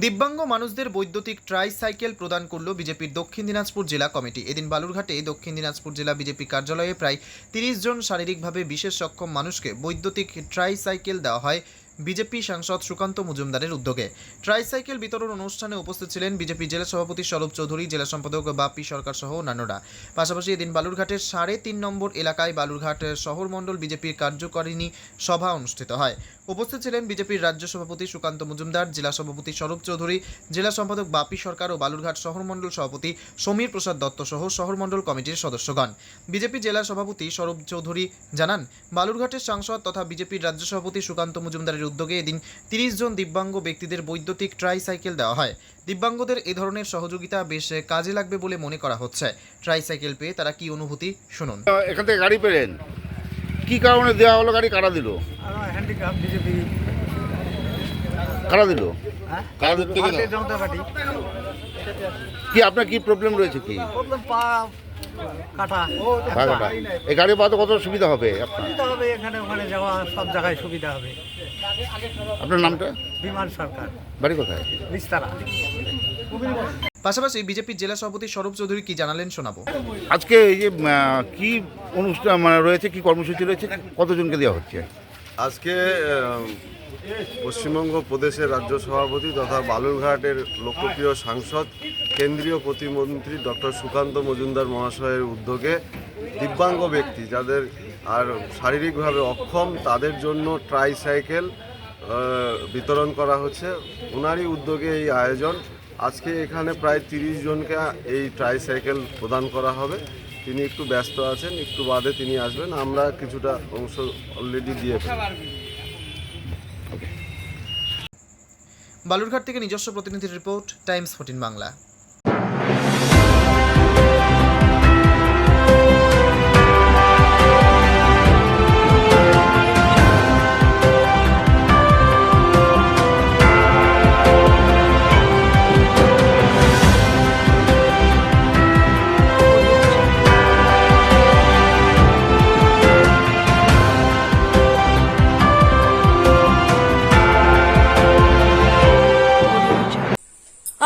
দিব্যাঙ্গ মানুষদের বৈদ্যুতিক try cycle প্রদান করল বিজেপির দক্ষিণ দিনাজপুর জেলা কমিটি। এদিন বালুরঘাটে দক্ষিণ দিনাজপুর জেলা বিজেপি কার্যালয়ে প্রায় তিরিশ জন শারীরিকভাবে বিশেষ সক্ষম মানুষকে বৈদ্যুতিক ট্রাই সাইকেল দেওয়া হয় বিজেপি সাংসদ সুকান্ত মজুমদারের উদ্যোগে। ট্রাই সাইকেল বিতরণ অনুষ্ঠানে উপস্থিত ছিলেন বিজেপি জেলা সভাপতি স্বরূপ চৌধুরী, জেলা সম্পাদক বাপি সরকার সহ অন্যান্যরা। পাশাপাশি এদিন বালুরঘাটের সাড়ে তিন নম্বর এলাকায় বালুরঘাট শহর মণ্ডল বিজেপির কার্যকারিণী সভা অনুষ্ঠিত হয়। উপস্থিত ছিলেন বিজেপির রাজ্য সভাপতি সুকান্ত মজুমদার, জেলা সভাপতি স্বরূপ চৌধুরী, জেলা সম্পাদক বাপি সরকার ও বালুরঘাট শহর মণ্ডল সভাপতি সমীর প্রসাদ দত্ত সহ শহর মণ্ডল কমিটির সদস্যগণ। বিজেপি জেলা সভাপতি স্বরূপ চৌধুরী জানান, বালুরঘাটের সাংসদ তথা বিজেপির রাজ্য সভাপতি সুকান্ত মজুমদারের উদ্যোগে এদিন তিরিশ জন দিব্যাঙ্গ ব্যক্তিদের বৈদ্যুতিক ট্রাই সাইকেল দেওয়া হয়। দিব্যাঙ্গদের এ ধরনের সহযোগিতা বেশ কাজে লাগবে বলে মনে করা হচ্ছে। ট্রাই সাইকেল পেয়ে তারা কি অনুভূতি? শুনুন। এখান থেকে গাড়ি পেলেন। কি কারণে দেওয়া হলো গাড়ি? কারা দিল? আমার হ্যান্ডিক্যাপ বিজেপি কারা দিল? হ্যাঁ? কারা দিল জনতা পার্টি। কি আপনার কি প্রবলেম রয়েছে কি? কাটা। এই গাড়ি কত সুবিধা হবে? আপনার সুবিধা হবে এখানে ওখানে যাওয়া সব জায়গায় সুবিধা হবে। আপনার নামটা? বিমান সরকার। বাড়ি কোথায়? বিস্তারা। পাশাপাশি বিজেপির জেলা সভাপতি স্বরূপ চৌধুরী কি জানালেন শোনাবো। আজকে এই যে কি অনুষ্ঠান মানে রয়েছে কি কর্মসূচি রয়েছে কতজনকে দেওয়া হচ্ছে? আজকে পশ্চিমবঙ্গ প্রদেশের রাজ্য সভাপতি তথা বালুরঘাটের লোকপ্রিয় সাংসদ কেন্দ্রীয় প্রতিমন্ত্রী ডক্টর সুকান্ত মজুমদার মহাশয়ের উদ্যোগে দিব্যাঙ্গ ব্যক্তি যাদের আর শারীরিকভাবে অক্ষম তাদের জন্য ট্রাই সাইকেল বিতরণ করা হচ্ছে। ওনারই উদ্যোগে এই আয়োজন আজকে এখানে প্রায় তিরিশ জনকে এই ট্রাই সাইকেল প্রদান করা হবে। তিনি একটু ব্যস্ত আছেন, একটু বাদে তিনি আসবেন। আমরা কিছুটা অংশ অলরেডি দিয়ে। বালুরঘাট থেকে নিজস্ব প্রতিনিধির রিপোর্ট, টাইমস, ফোর্টিন বাংলা।